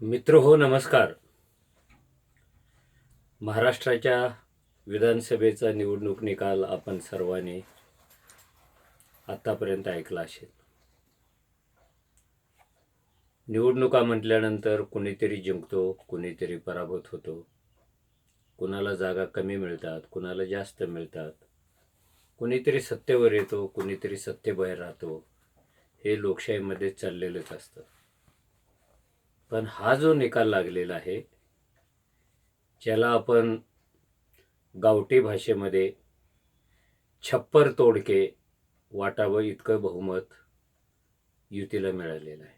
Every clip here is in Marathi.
मित्र हो नमस्कार. महाराष्ट्राच्या विधानसभेचा निवडणूक निकाल आपण सर्वांनी आत्तापर्यंत ऐकला असेल. निवडणुका म्हटल्यानंतर कुणीतरी जिंकतो कुणीतरी पराभूत होतो. कुणाला जागा कमी मिळतात कुणाला जास्त मिळतात. कुणीतरी सत्तेवर येतो कुणीतरी सत्तेबाहेर राहतो. हे लोकशाहीमध्ये चाललेलंच असतं. पण हा जो निकाल लागलेला आहे ज्याला आपण गावठी भाषेमध्ये छप्पर तोडके वाटावं इतकं बहुमत युतीला मिळालेलं आहे.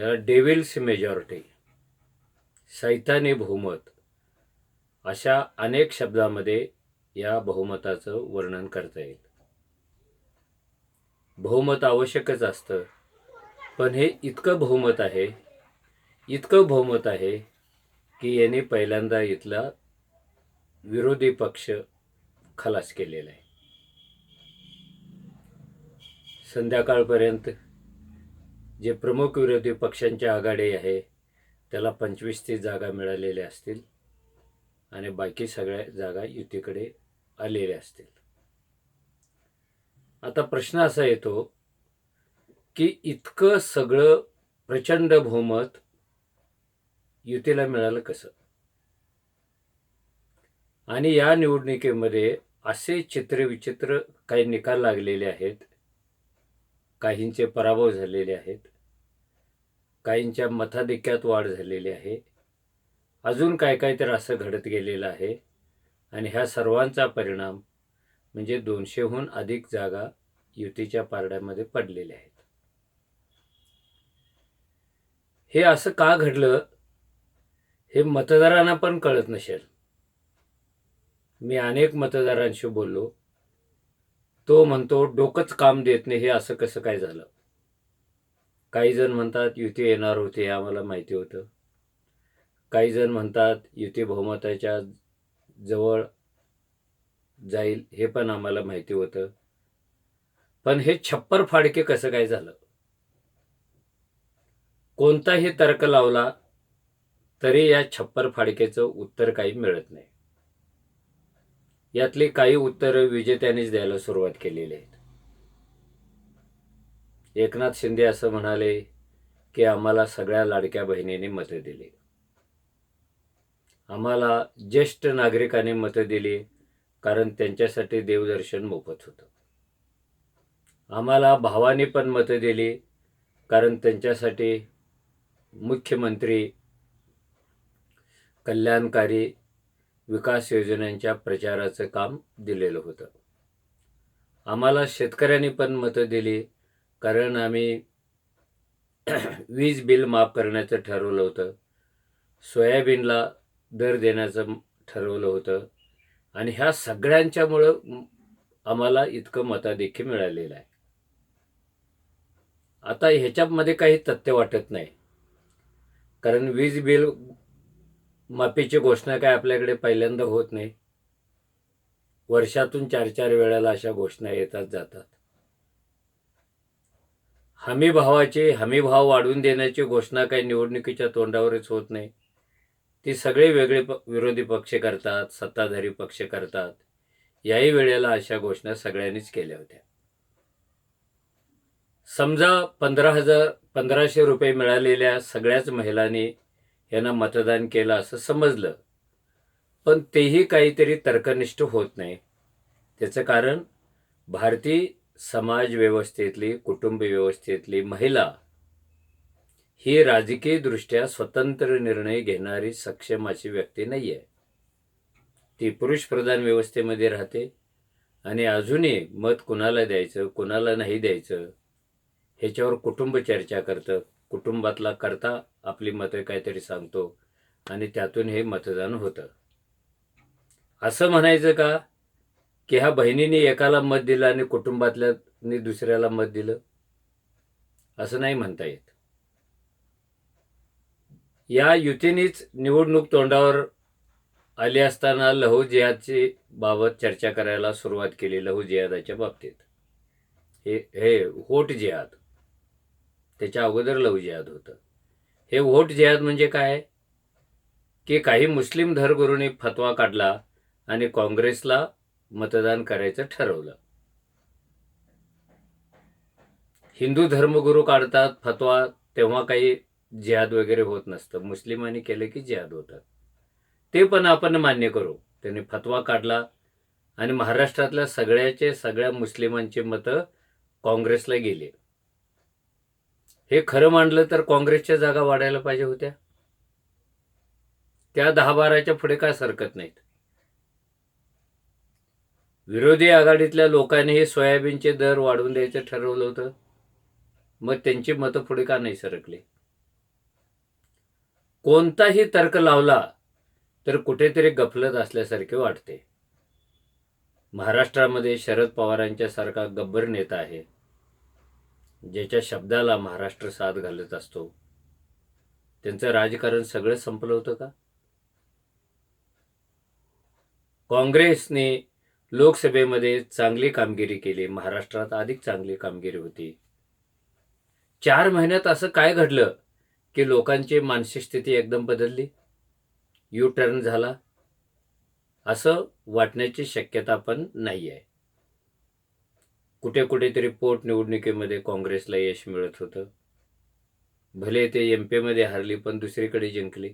याला डेव्हिल्स मेजॉरिटी सैतानी बहुमत अशा अनेक शब्दामध्ये या बहुमताचं वर्णन करता येईल. बहुमत आवश्यकच असतं. पण हे इतकं बहुमत आहे इतकं बहुमत आहे की यांनी पहिल्यांदा इथला विरोधी पक्ष खलास केलेला आहे. संध्याकाळपर्यंत जे प्रमुख विरोधी पक्षांची आघाडी आहे त्याला पंचवीस तीस जागा मिळालेल्या असतील आणि बाकी सगळ्या जागा युतीकडे आलेल्या असतील. आता प्रश्न असा येतो की इतकं सगळं प्रचंड बहुमत युतीला मिळालं कसं? आणि या निवडणुकीमध्ये असे चित्रविचित्र काही निकाल लागलेले आहेत काहींचे पराभव झालेले आहेत काहींच्या मताधिक्यात वाढ झालेली आहे अजून काय काय तर असं घडत गेलेलं आहे आणि ह्या सर्वांचा परिणाम म्हणजे दोनशेहून अधिक जागा युतीच्या पारड्यामध्ये पडलेल्या आहेत. हे असं का घडलं हे मतदारांना पण कळत नसेल. मी अनेक मतदारांशी बोललो. तो म्हणतो डोकंच काम देत नाही. हे असं कसं काय झालं? काही जण म्हणतात युती येणार होते हे आम्हाला माहिती होतं. काही जण म्हणतात युती बहुमताच्या जवळ जाईल हे पण आम्हाला माहिती होतं. पण हे छप्पर फाडके कसं काय झालं? कोणताही तर्क लावला तरी या छप्पर फाडकेचं उत्तर काही मिळत नाही. यातली काही उत्तरं विजेत्यांनीच द्यायला सुरुवात केलेली आहेत. एकनाथ शिंदे असं म्हणाले की आम्हाला सगळ्या लाडक्या बहिणींनी मतं दिली. आम्हाला ज्येष्ठ नागरिकांनी मतं दिली कारण त्यांच्यासाठी देवदर्शन मोफत होतं. आम्हाला भावाने पण मतं दिली कारण त्यांच्यासाठी मुख्यमंत्री कल्याणकारी विकास योजनांच्या प्रचाराचं काम दिलेलं होतं. आम्हाला शेतकऱ्यांनी पण मतं दिली कारण आम्ही वीज बिल माफ करण्याचं ठरवलं होतं. सोयाबीनला दर देण्याचं ठरवलं होतं. आणि ह्या सगळ्यांच्यामुळं आम्हाला इतकं मतादेखील मिळालेलं आहे. आता ह्याच्यामध्ये काही तथ्य वाटत नाही. कारण वीज बिल माफीची घोषणा काय आपल्याकडे पहिल्यांदा होत नाही. वर्षातून चार चार वेळेला अशा घोषणा येतात जातात. हमी भावाची हमी भाव वाढवून देण्याची घोषणा काही निवडणुकीच्या तोंडावरच होत नाही. ती सगळे वेगळे प विरोधी पक्ष करतात सत्ताधारी पक्ष करतात. याही वेळेला अशा घोषणा सगळ्यांनीच केल्या होत्या. समजा पंधरा हजार पंधराशे रुपये मिळालेल्या सगळ्याच महिलांनी यांना मतदान केलं असं समजलं. पण तेही काहीतरी तर्कनिष्ठ होत नाही. त्याचं कारण भारतीय समाज व्यवस्थेतली कुटुंब व्यवस्थेतली महिला ही राजकीयदृष्ट्या स्वतंत्र निर्णय घेणारी सक्षम अशी व्यक्ती नाही आहे. ती पुरुषप्रधान व्यवस्थेमध्ये राहते आणि अजूनही मत कुणाला द्यायचं कुणाला नाही द्यायचं ह्याच्यावर कुटुंब चर्चा करतं. कुटुंबातला करता आपली मतं काहीतरी सांगतो आणि त्यातून हे मतदान होतं. असं म्हणायचं का? की ह्या बहिणीने एकाला मत दिलं आणि कुटुंबातल्यानी दुसऱ्याला मत दिलं? असं नाही म्हणता येत. या युतीनेच निवडणूक तोंडावर आली असताना लहू जिहादची बाबत चर्चा करायला सुरुवात केली लहू जिहादाच्या बाबतीत. हे हे होट जिहाद. त्याच्या अगोदर लव जिहाद होतं. हे व्होट जिहाद म्हणजे काय? की काही मुस्लिम धरगुरूंनी फतवा काढला आणि काँग्रेसला मतदान करायचं ठरवलं. हिंदू धर्मगुरू काढतात फतवा तेव्हा काही जिहाद वगैरे होत नसतं. मुस्लिमांनी केलं की जिहाद होतं. ते पण आपण मान्य करू. त्यांनी फतवा काढला आणि महाराष्ट्रातल्या सगळ्याचे सगळ्या मुस्लिमांची मतं काँग्रेसला गेली. हे खरं मांडलं तर काँग्रेसच्या जागा वाढायला पाहिजे होत्या. त्या दहा बाराच्या पुढे काय सरकत नाहीत. विरोधी आघाडीतल्या लोकांनी हे सोयाबीनचे दर वाढवून द्यायचं ठरवलं होतं. मग त्यांची मतं पुढे का नाही सरकली? कोणताही तर्क लावला तर कुठेतरी गफलत असल्यासारखे वाटते. महाराष्ट्रामध्ये शरद पवारांच्या सारखा गब्बर नेता आहे. ज्याच्या शब्दाला महाराष्ट्र साथ घालत असतो त्यांचं राजकारण सगळं संपलं होतं का? काँग्रेसने लोकसभेमध्ये चांगली कामगिरी केली महाराष्ट्रात अधिक चांगली कामगिरी होती. चार महिन्यात असं काय घडलं की लोकांची मानसिक स्थिती एकदम बदलली? यू टर्न झाला? असं वाटण्याची शक्यता पण नाही आहे कुठे कुठेतरी पोटनिवडणुकीमध्ये काँग्रेसला यश मिळत होतं. भले ते एम पीमध्ये हरली पण दुसरीकडे जिंकली.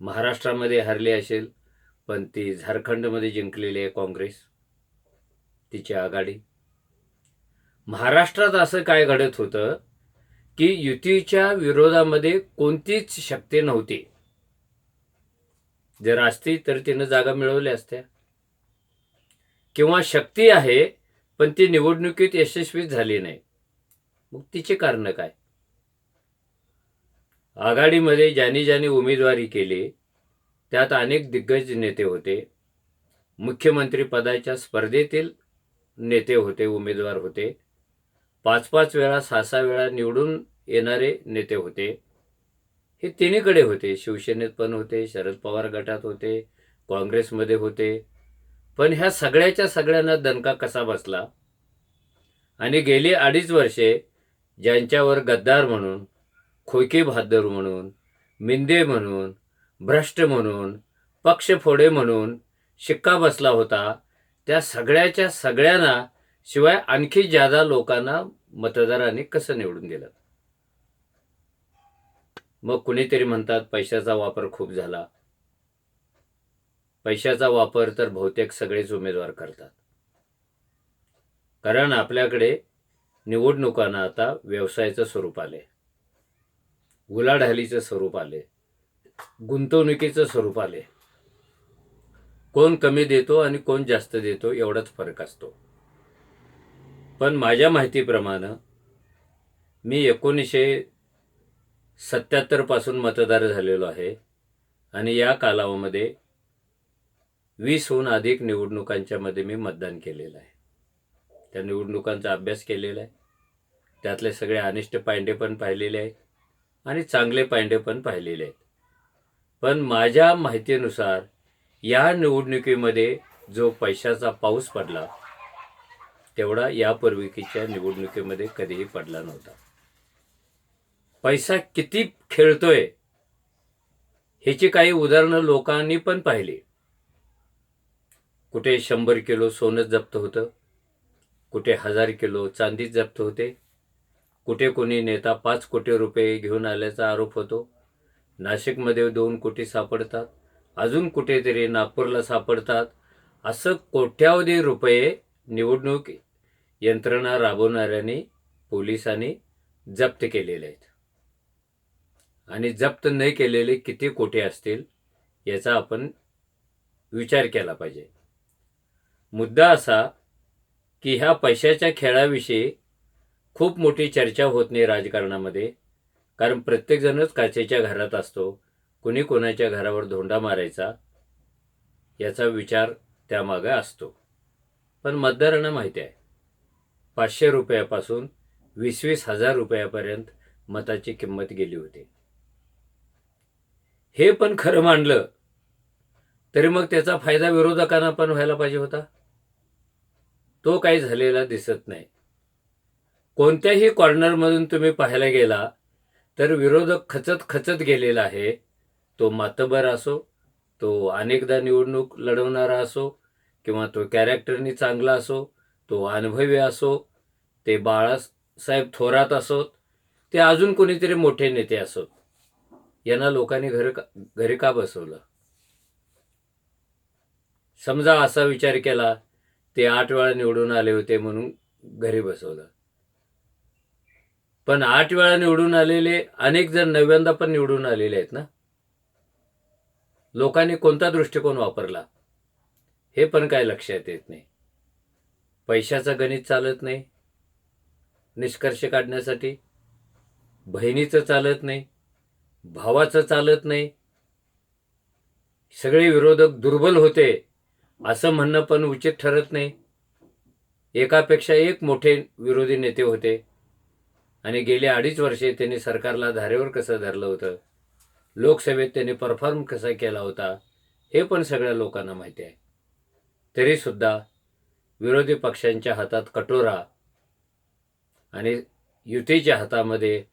महाराष्ट्रामध्ये हरली असेल पण ती झारखंडमध्ये जिंकलेली आहे काँग्रेस तिची आघाडी. महाराष्ट्रात असं काय घडत होतं की युतीच्या विरोधामध्ये कोणतीच शक्ती नव्हती. जर असती तर तिनं जागा मिळवल्या असत्या. किंवा शक्ती आहे पण ती निवडणुकीत यशस्वी झाली नाही. मग तिचे कारण काय? आघाडीमध्ये ज्यांनी ज्यांनी उमेदवारी केली त्यात अनेक दिग्गज नेते होते. मुख्यमंत्रीपदाच्या स्पर्धेतील नेते होते उमेदवार होते. पाच पाच वेळा सहा सहा वेळा निवडून येणारे नेते होते. हे तिन्हीकडे होते. शिवसेनेत पण होते शरद पवार गटात होते काँग्रेसमध्ये होते. पण ह्या सगळ्याच्या सगळ्यांना दणका कसा बसला? आणि गेली अडीच वर्षे ज्यांच्यावर गद्दार म्हणून खोके बहादूर म्हणून मिंदे म्हणून भ्रष्ट म्हणून पक्षफोडे म्हणून शिक्का बसला होता त्या सगळ्याच्या सगळ्यांना शिवाय आणखी ज्यादा लोकांना मतदारांनी कसं निवडून दिलं? मग कुणीतरी म्हणतात पैशाचा वापर खूप झाला. पैशाचा वापर तर बहुतेक सगळेच उमेदवार करतात. कारण आपल्याकडे निवडणुकांना आता व्यवसायाचं स्वरूप आले गुलाढालीचं स्वरूप आले गुंतवणुकीचं स्वरूप आले कोण कमी देतो आणि कोण जास्त देतो एवढाच फरक असतो. पण माझ्या माहितीप्रमाणे मी एकोणीसशे सत्याहत्तरपासून मतदार झालेलो आहे. आणि या कालावधीमध्ये वीसहून अधिक निवडणुकांच्यामध्ये मी मतदान केलेलं आहे. त्या निवडणुकांचा अभ्यास केलेला आहे. त्यातले सगळे अनिष्ट पायंडे पण पाहिलेले आहेत आणि चांगले पायंडे पण पाहिलेले आहेत. पण माझ्या माहितीनुसार या निवडणुकीमध्ये जो पैशाचा पाऊस पडला तेवढा यापूर्वीकीच्या निवडणुकीमध्ये कधीही पडला नव्हता. पैसा किती खेळतोय ह्याची काही उदाहरणं लोकांनी पण पाहिली. कुठे शंभर किलो सोनं जप्त होतं? कुठे हजार किलो चांदीच जप्त होते? कुठे कोणी नेता पाच कोटी रुपये घेऊन आल्याचा आरोप होतो? नाशिकमध्ये दोन कोटी सापडतात. अजून कुठेतरी नागपूरला सापडतात. असं कोट्यावधी रुपये निवडणूक यंत्रणा राबवणाऱ्यांनी पोलिसांनी जप्त केलेले आहेत. आणि जप्त नाही केलेले किती कोटी असतील याचा आपण विचार केला पाहिजे. मुद्दा असा की ह्या पैशाच्या खेळाविषयी खूप मोठी चर्चा होत नाही राजकारणामध्ये. कारण प्रत्येकजणच काचेच्या घरात असतो. कुणी कोणाच्या घरावर धोंडा मारायचा याचा विचार त्यामागे असतो. पण मतदारांना माहिती आहे पाचशे रुपयापासून वीस वीस हजार रुपयापर्यंत मताची किंमत गेली होती. हे पण खरं मांडलं तरी मग त्याचा फायदा विरोधकांना पण व्हायला पाहिजे होता? तो काही झालेला दिसत नाही. कोणत्याही कॉर्नरमधून तुम्ही पाहायला गेला तर विरोधक खचत खचत गेलेला आहे. तो मातबर असो तो अनेकदा निवडणूक लढवणारा असो किंवा तो कॅरेक्टरनी चांगला असो तो अनुभवी असो ते बाळासाहेब थोरात असोत ते अजून कोणीतरी मोठे नेते असोत. यांना लोकांनी घर घरी का बसवलं? समजा असा विचार केला ते आठ वेळा निवडून आले होते म्हणून घरी बसवलं. पण आठ वेळा निवडून आलेले अनेक जण नव्यांदा पण निवडून आलेले आहेत ना? लोकांनी कोणता दृष्टिकोन वापरला? हे पण काय लक्षात येत नाही. पैशाचं गणित चालत नाही. निष्कर्ष काढण्यासाठी बहिणीचं चालत नाही. भावाचं चालत नाही. सगळे विरोधक दुर्बल होते. असं म्हणणं पण उचित ठरत नाही. एकापेक्षा एक मोठे विरोधी नेते होते. आणि गेले अडीच वर्षे त्यांनी सरकारला धारेवर कसं धरलं होतं? लोकसभेत त्यांनी परफॉर्म कसा केला होता? हे पण सगळ्या लोकांना माहिती आहे. तरीसुद्धा विरोधी पक्षांच्या हातात कटोरा आणि युतीच्या हातामध्ये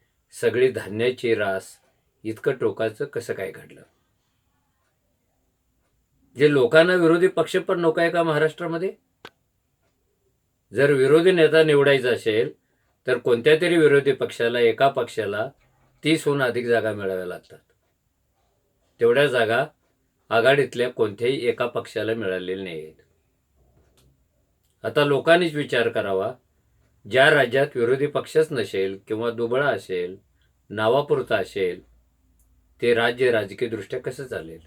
सगळी धान्याची रास इतकं टोकाचं कसं काय घडलं? जे लोकांना विरोधी पक्ष पण नको आहे का महाराष्ट्रामध्ये? जर विरोधी नेता निवडायचा असेल तर कोणत्या तरी विरोधी पक्षाला एका पक्षाला तीसहून अधिक जागा मिळाव्या लागतात. तेवढ्या जागा आघाडीतल्या कोणत्याही एका पक्षाला मिळालेल्या नाही आहेत आता लोकांनीच विचार करावा ज्या राज्यात विरोधी पक्षच नसेल किंवा दुबळा असेल नावापुरता असेल ते राज्य राजकीयदृष्ट्या कसं चालेल?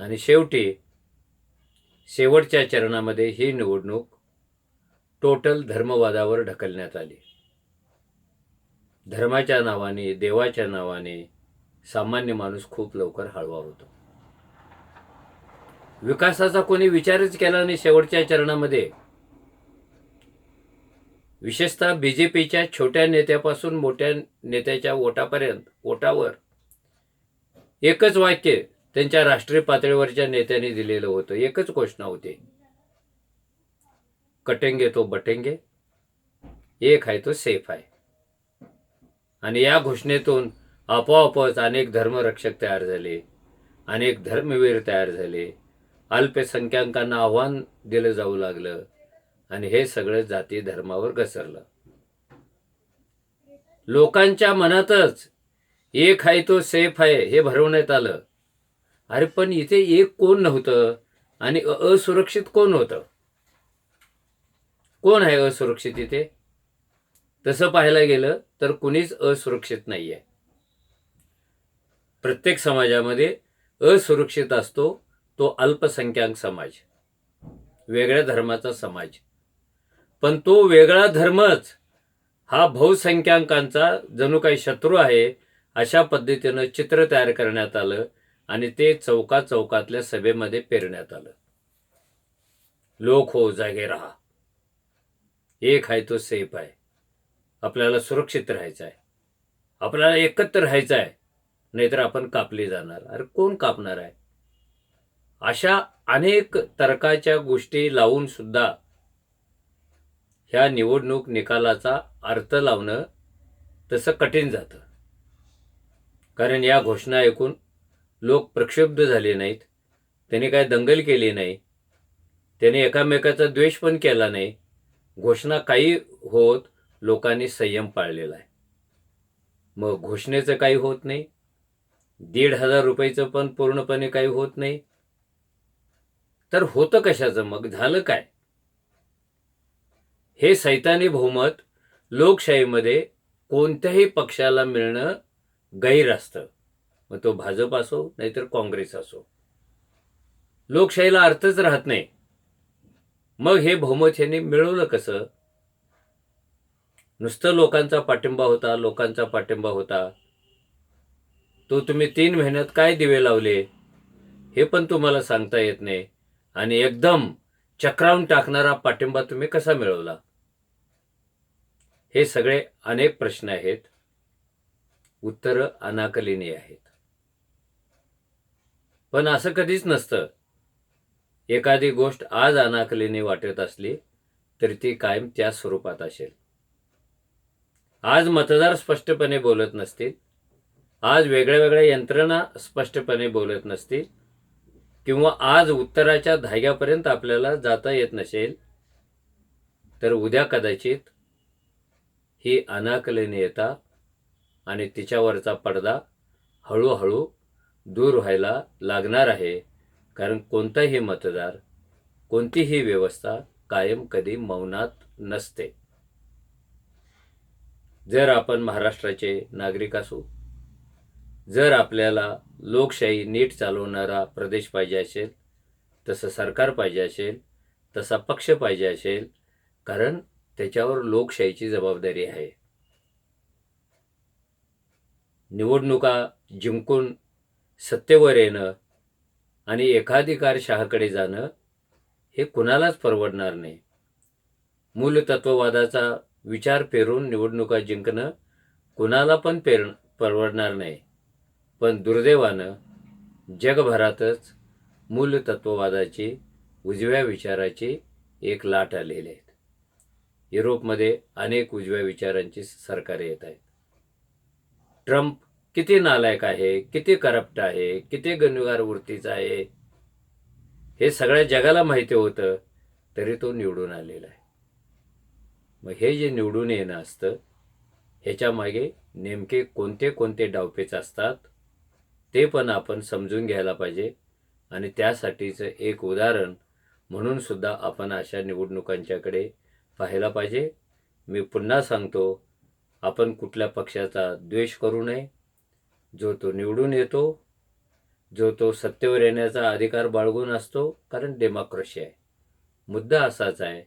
आणि शेवटी शेवटच्या चरणामध्ये ही निवडणूक टोटल धर्मवादावर ढकलण्यात आली. धर्माच्या नावाने देवाच्या नावाने सामान्य माणूस खूप लवकर हळवा होतो. विकासाचा कोणी विचारच केला नाही शेवटच्या चरणामध्ये. विशेषतः बीजेपीच्या छोट्या नेत्यापासून मोठ्या नेत्याच्या वोटापर्यंत वोटावर. एकच वाक्य त्यांच्या राष्ट्रीय पातळीवरच्या नेत्यांनी दिलेलं होतं. एकच घोषणा होती. कटेंगे तो बटेंगे एक आहे तो सेफ आहे. आणि या घोषणेतून आपोआपच अनेक धर्मरक्षक तयार झाले अनेक धर्मवीर तयार झाले. अल्पसंख्याकांना आव्हान दिलं जाऊ लागलं आणि हे सगळं जाती धर्मावर घसरलं. लोकांच्या मनातच एक आहे तो सेफ आहे हे भरवण्यात आलं. अरे पण इथे एक कोण नव्हतं आणि असुरक्षित कोण होतं? कोण आहे असुरक्षित इथे? तसं पाहायला गेलं तर कुणीच असुरक्षित नाही आहे प्रत्येक समाजामध्ये असुरक्षित असतो तो अल्पसंख्याक समाज वेगळ्या धर्माचा समाज. पण तो वेगळा धर्मच हा बहुसंख्याकांचा जणू काही शत्रू आहे अशा पद्धतीनं चित्र तयार करण्यात आलं आणि ते चौका चौकातल्या सभेमध्ये पेरण्यात आलं. लोक हो जागे राहा. एक आहे तो सेफ आहे. आपल्याला सुरक्षित राहायचं आहे. आपल्याला एकत्र राहायचं आहे. नाहीतर आपण कापली जाणार. अरे कोण कापणार आहे? अशा अनेक तर्काच्या गोष्टी लावून सुद्धा ह्या निवडणूक निकालाचा अर्थ लावणं तसं कठीण जातं. कारण या घोषणा ऐकून लोक प्रक्षुब्ध झाले नाहीत. त्यांनी काय दंगल केली नाही. त्याने एकामेकाचा द्वेष पण केला नाही. घोषणा काही होत लोकांनी संयम पाळलेला आहे. मग घोषणेचं काही होत नाही. दीड हजार रुपयाचं पण पूर्णपणे काही होत नाही. तर होतं कशाचं? मग झालं काय? हे सैतानी बहुमत लोकशाहीमध्ये कोणत्याही पक्षाला मिळणं गैर असतं मग तो भाजप असो नाहीतर काँग्रेस असो. लोकशाहीला अर्थच राहत नाही. मग हे बहुमत यांनी मिळवलं कसं? नुसतं लोकांचा पाठिंबा होता लोकांचा पाठिंबा होता. तो तुम्ही तीन महिन्यात काय दिवे लावले? हे पण तुम्हाला सांगता येत नाही. आणि एकदम चक्रावून टाकणारा पाठिंबा तुम्ही कसा मिळवला? हे सगळे अनेक प्रश्न आहेत. उत्तरं अनाकलिनी आहेत. पण असं कधीच नसतं. एखादी गोष्ट आज अनाकलीने वाटत असली तर ती कायम त्या स्वरूपात असेल. आज मतदार स्पष्टपणे बोलत नसतील आज वेगळ्या वेगळ्या यंत्रणा स्पष्टपणे बोलत नसतील किंवा आज उत्तराच्या धाग्यापर्यंत आपल्याला जाता येत नसेल तर उद्या कदाचित ही अनाकलीने येता आणि तिच्यावरचा पडदा हळूहळू दूर व्हायला लागणार आहे. कारण कोणताही मतदार कोणतीही व्यवस्था कायम कधी मौनात नसते. जर आपण महाराष्ट्राचे नागरिक असू जर आपल्याला लोकशाही नीट चालवणारा प्रदेश पाहिजे असेल तसं सरकार पाहिजे असेल तसा पक्ष पाहिजे असेल कारण त्याच्यावर लोकशाहीची जबाबदारी आहे. निवडणुका जिंकून सत्तेवर येणं आणि एकाधिकारशहाकडे जाणं हे कुणालाच परवडणार नाही. मूलतत्ववादाचा विचार पेरून निवडणुका जिंकणं कुणाला पण पेर परवडणार नाही. पण दुर्दैवानं जगभरातच मूलतत्ववादाची उजव्या विचाराची एक लाट आलेली आहेत युरोपमध्ये अनेक उजव्या विचारांची सरकारे येत आहेत. ट्रम्प किती नालायक आहे किती करप्ट आहे किती गणगार वृत्तीचा आहे हे सगळ्या जगाला माहिती होतं तरी तो निवडून आलेला आहे. मग हे जे निवडून येणं असतं ह्याच्यामागे नेमके कोणते कोणते डावपेच असतात ते पण आपण समजून घ्यायला पाहिजे. आणि त्यासाठीचं एक उदाहरण म्हणून सुद्धा आपण अशा निवडणुकांच्याकडे पाहायला पाहिजे. मी पुन्हा सांगतो आपण कुठल्या पक्षाचा द्वेष करू नये. जो तो निवडून येतो जो तो सत्तेवर येण्याचा अधिकार बाळगून असतो कारण डेमोक्रेसी आहे. मुद्दा असाच आहे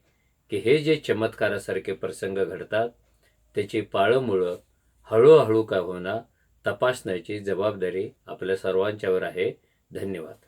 की हे जे चमत्कारासारखे प्रसंग घडतात त्याची पाळंमुळं हळूहळू का होणार तपासण्याची जबाबदारी आपल्या सर्वांच्यावर आहे. धन्यवाद.